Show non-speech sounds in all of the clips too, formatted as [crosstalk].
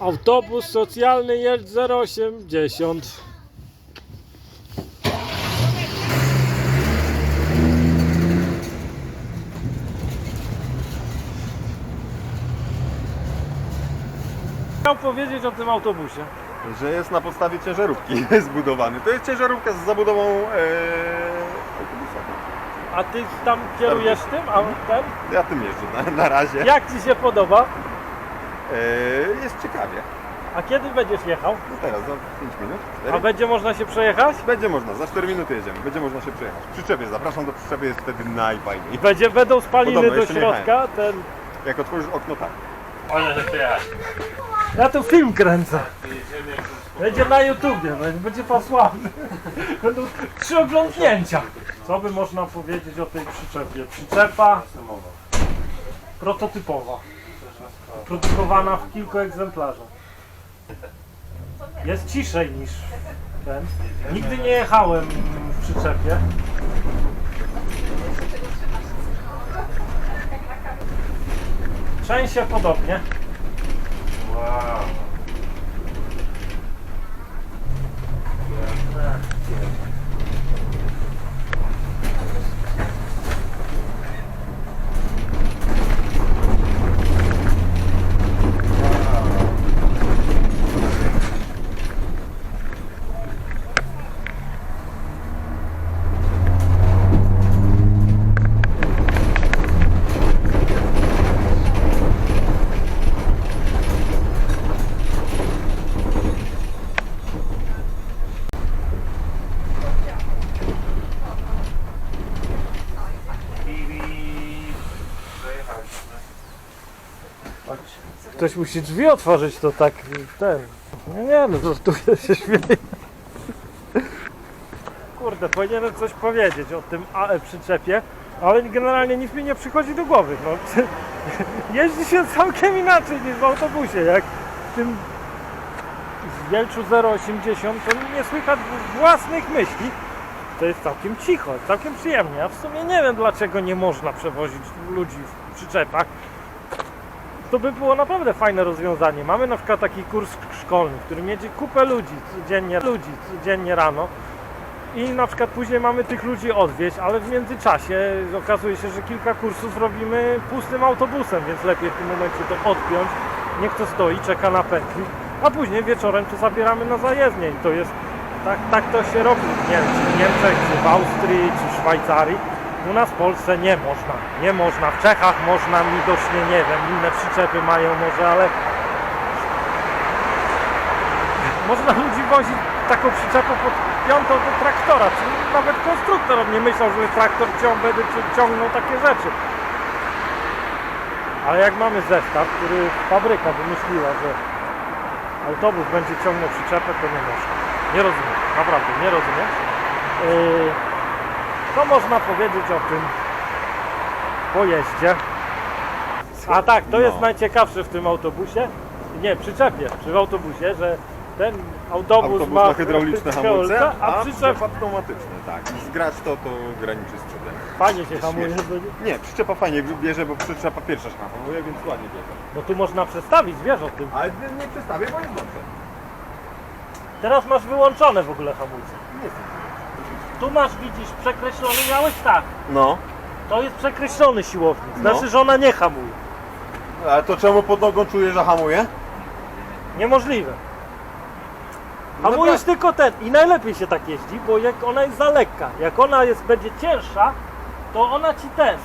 Autobus socjalny jest 080. Chciał powiedzieć o tym autobusie. Że jest na podstawie ciężarówki [laughs] zbudowany. To jest ciężarówka z zabudową e, autobusa. A ty tam kierujesz tym, a ten? Ja tym jeżdżę na, na razie. Jak ci się podoba? E, jest ciekawie. A kiedy będziesz jechał? No teraz za 5 minut. A będzie można się przejechać? Będzie można, za 4 minuty jedziemy. Będzie można się przejechać. Przyczepie, zapraszam do przyczepy, jest wtedy najfajniej. Będzie, będą spaliny Podobno, do jeszcze nie środka. Ten... Jak otworzysz okno, tak. Ja tu film kręcę. Będzie na YouTubie, będzie- będzie posłany. Będą trzy oglądnięcia. Co by można powiedzieć o tej przyczepie? Przyczepa prototypowa. Produkowana w kilku egzemplarzach. Jest ciszej niż ten. Nigdy nie jechałem w przyczepie. Trzęsie podobnie. Ktoś musi drzwi otworzyć, to tak ten. Nie, nie, no żartuję się śmieję. Kurde, powinienem coś powiedzieć o tym AE przyczepie, ale generalnie nic mi nie przychodzi do głowy. No, [laughs] jeździ się całkiem inaczej niż w autobusie. Jak w tym Wielczu 080 to nie słychać własnych myśli. To jest całkiem cicho, całkiem przyjemnie. Ja w sumie nie wiem dlaczego nie można przewozić ludzi w przyczepach to by było naprawdę fajne rozwiązanie. Mamy na przykład taki kurs szkolny, w którym jedzie kupę ludzi codziennie, ludzi codziennie rano i na przykład później mamy tych ludzi odwieźć, ale w międzyczasie okazuje się, że kilka kursów robimy pustym autobusem, więc lepiej w tym momencie to odpiąć, niech to stoi, czeka na pętli, a później wieczorem to zabieramy na zajezdnię i to jest, tak, tak to się robi w Niemczech, czy w Austrii, czy w Szwajcarii. U nas w Polsce nie można, nie można. W Czechach można widocznie, nie wiem, inne przyczepy mają może, ale można ludzi wozić taką przyczepą pod piątą do traktora, nawet konstruktor nie myślał, że traktor cią, będzie ci- ciągnął takie rzeczy. Ale jak mamy zestaw, który fabryka wymyśliła, że autobus będzie ciągnął przyczepę, to nie można. Nie rozumiem, naprawdę nie rozumiem. Yy, co można powiedzieć o tym pojeździe? A tak, to jest No. najciekawsze w tym autobusie. Nie, przyczepie, czy w autobusie, że ten autobus, Autobus ma ma hydrauliczne hamulce, a przyczep automatyczne, tak. I zgrać to, to graniczy z przodem. fajnie się hamuje. śmieszne. bo- Nie, przyczepa fajnie bierze, bo przyczepa pierwsza się hamuje, więc ładnie bierze. No tu można przestawić, wiesz o tym. Ale nie przestawię, bo jest dobrze. Teraz masz wyłączone w ogóle hamulce. Nie Tu masz, widzisz, przekreślony miałeś tak. No, To jest przekreślony siłownik. No. Znaczy, że ona nie hamuje. ale to czemu pod nogą czuję, że hamuje? Niemożliwe. No Hamujesz tak. tylko ten i najlepiej się tak jeździ, bo jak ona jest za lekka, jak ona jest, będzie cięższa, to ona ci ten.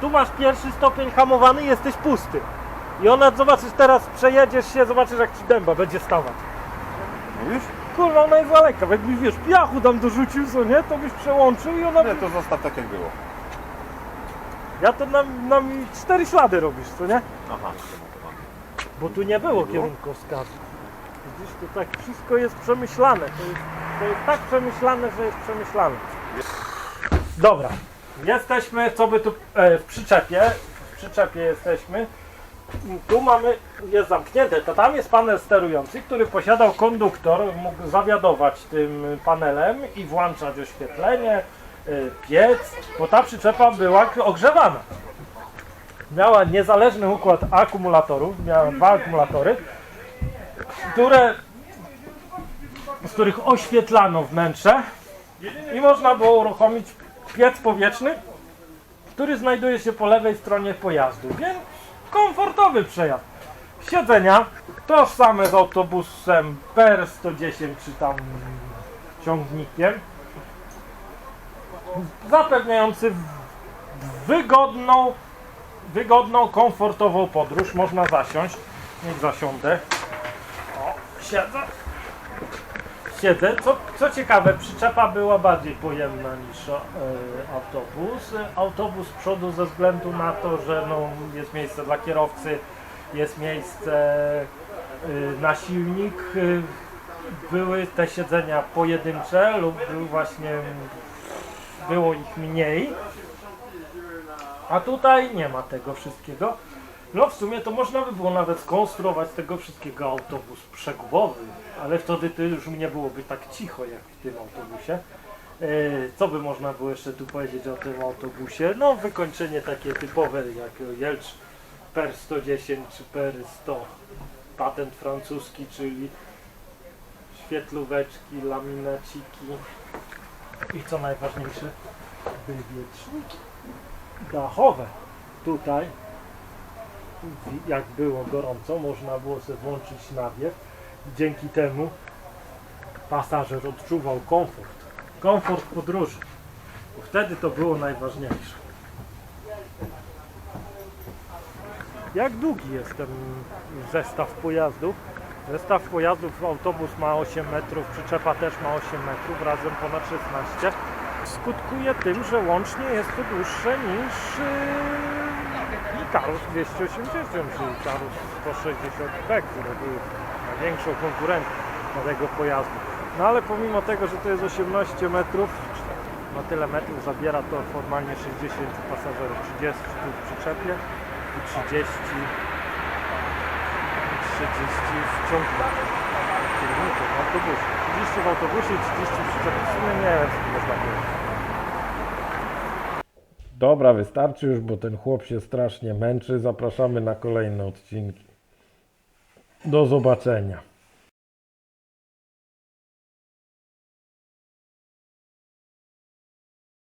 Tu masz pierwszy stopień hamowany, jesteś pusty. I ona, zobaczysz teraz, przejedziesz się, zobaczysz jak ci dęba będzie stawać. Mówisz? Kurwa, ona jest za lekka, bo jakbyś wiesz, piachu tam dorzucił, co nie, to byś przełączył i ona... Nie, to zostaw tak jak było. Ja to na, na mi cztery ślady robisz, co nie? Aha. Bo tu nie było było? kierunkowskazu. Widzisz, to tak wszystko jest przemyślane. To jest, to jest tak przemyślane, że jest przemyślane. Dobra. Jesteśmy, co by tu e, w przyczepie. W przyczepie jesteśmy. Tu mamy, jest zamknięte, to tam jest panel sterujący, który posiadał konduktor, mógł zawiadować tym panelem i włączać oświetlenie, y, piec, bo ta przyczepa była ogrzewana. Miała niezależny układ akumulatorów, miała dwa akumulatory które, z których oświetlano wnętrze i można było uruchomić piec powietrzny, który znajduje się po lewej stronie pojazdu, więc komfortowy przejazd. Siedzenia tożsame z autobusem PR110 czy tam ciągnikiem, zapewniający wygodną, wygodną, komfortową podróż. Można zasiąść. Niech zasiądę. O, siedzę. Siedzę. Co, co ciekawe, przyczepa była bardziej pojemna niż e, autobus. Autobus z przodu ze względu na to, że no, jest miejsce dla kierowcy, jest miejsce e, na silnik. e, Były te siedzenia pojedyncze lub był właśnie było ich mniej. A tutaj nie ma tego wszystkiego. No w sumie to można by było nawet skonstruować z tego wszystkiego autobus przegubowy, ale wtedy to już nie byłoby tak cicho jak w tym autobusie. E, Co by można było jeszcze tu powiedzieć o tym autobusie? No wykończenie takie typowe jak Jelcz PER 110 czy PER 100 patent francuski, czyli świetlóweczki, laminaciki i co najważniejsze wywieczniki dachowe. Tutaj jak było gorąco, można było sobie włączyć nawiew. Dzięki temu pasażer odczuwał komfort. Komfort podróży. Bo wtedy to było najważniejsze. Jak długi jest ten zestaw pojazdów? Zestaw pojazdów, autobus ma 8 metrów, przyczepa też ma 8 metrów, razem ponad 16. Skutkuje tym, że łącznie jest to dłuższe niż yy, Icarus 280, czyli Icarus 160B, które były największą konkurencją dla tego pojazdu. No ale pomimo tego, że to jest 18 metrów, na tyle metrów zabiera to formalnie 60 pasażerów, 30 tu w przyczepie i 30 30 w ciągniku. W ciągniku, w autobusie. 30 w autobusie i 30 w przyczepie. W sumie nie wiem, można było. Dobra, wystarczy już, bo ten chłop się strasznie męczy. Zapraszamy na kolejne odcinki. Do zobaczenia.